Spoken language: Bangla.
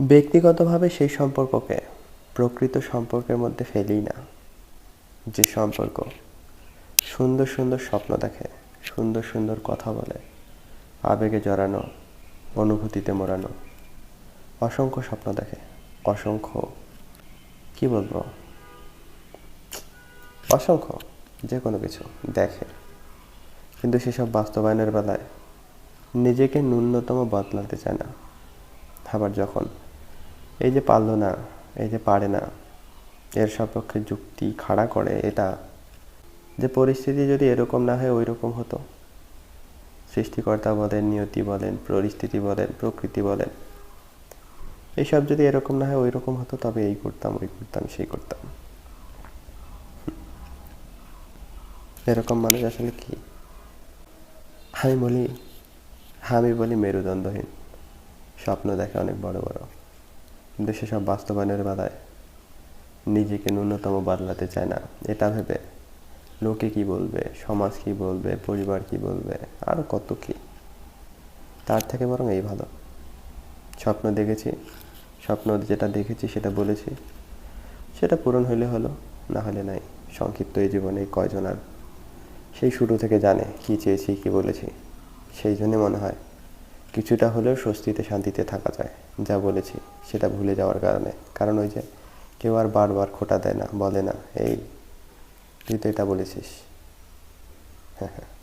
ব্যক্তিগতভাবে সেই সম্পর্ককে প্রকৃত সম্পর্কের মধ্যে ফেলি না। যে সম্পর্ক সুন্দর সুন্দর স্বপ্ন দেখে, সুন্দর সুন্দর কথা বলে, আবেগে জড়ানো, অনুভূতিতে মোড়ানো, অসংখ্য স্বপ্ন দেখে, অসংখ্য, কি বলব? অসংখ্য, যে কোনো কিছু দেখে। কিন্তু সেসব বাস্তবায়নের বেলায় নিজেকে ন্যূনতম বদলাতে চায় না। আবার যখন এই যে পারল না, এই যে পারে না, এর সপক্ষে যুক্তি খাড়া করে এটা, যে পরিস্থিতি যদি এরকম না হয় ওই রকম হতো। সৃষ্টিকর্তা বলেন, নিয়তি বলেন, পরিস্থিতি বলেন, প্রকৃতি বলেন এইসব যদি এরকম না হয় ওই রকম হতো, তবে এই করতাম, ওই করতাম, সেই করতাম। এরকম মানুষ আসলে কি? আমি বলি আমি বলি মেরুদণ্ডহীন। স্বপ্ন দেখে অনেক বড় বড়। কিন্তু সেসব বাস্তবায়নের বেলায় নিজেকে ন্যূনতম বদলাতে চায় না। এটা ভেবে লোকে কি বলবে, সমাজ কি বলবে, পরিবার কি বলবে আরও কত কি? তার থেকে বরং এই ভালো। স্বপ্ন দেখেছি, স্বপ্ন যেটা দেখেছি সেটা বলেছি। সেটা পূরণ হলে হলো, না হলে নাই। সংক্ষিপ্ত এই জীবনে কয়জন আর সেই শুরু থেকে জানে কি চেয়েছি, কি বলেছি। সেই জন্যে মনে হয় কিছুটা হলেও স্বস্তিতে, শান্তিতে থাকা যায়, যা বলেছি, সেটা ভুলে যাওয়ার কারণে। কারণ ওই যে কেউ আর বারবার খোটা দেয় না, বলে না, এই, তুই তো এটা বলেছিস। হ্যাঁ হ্যাঁ।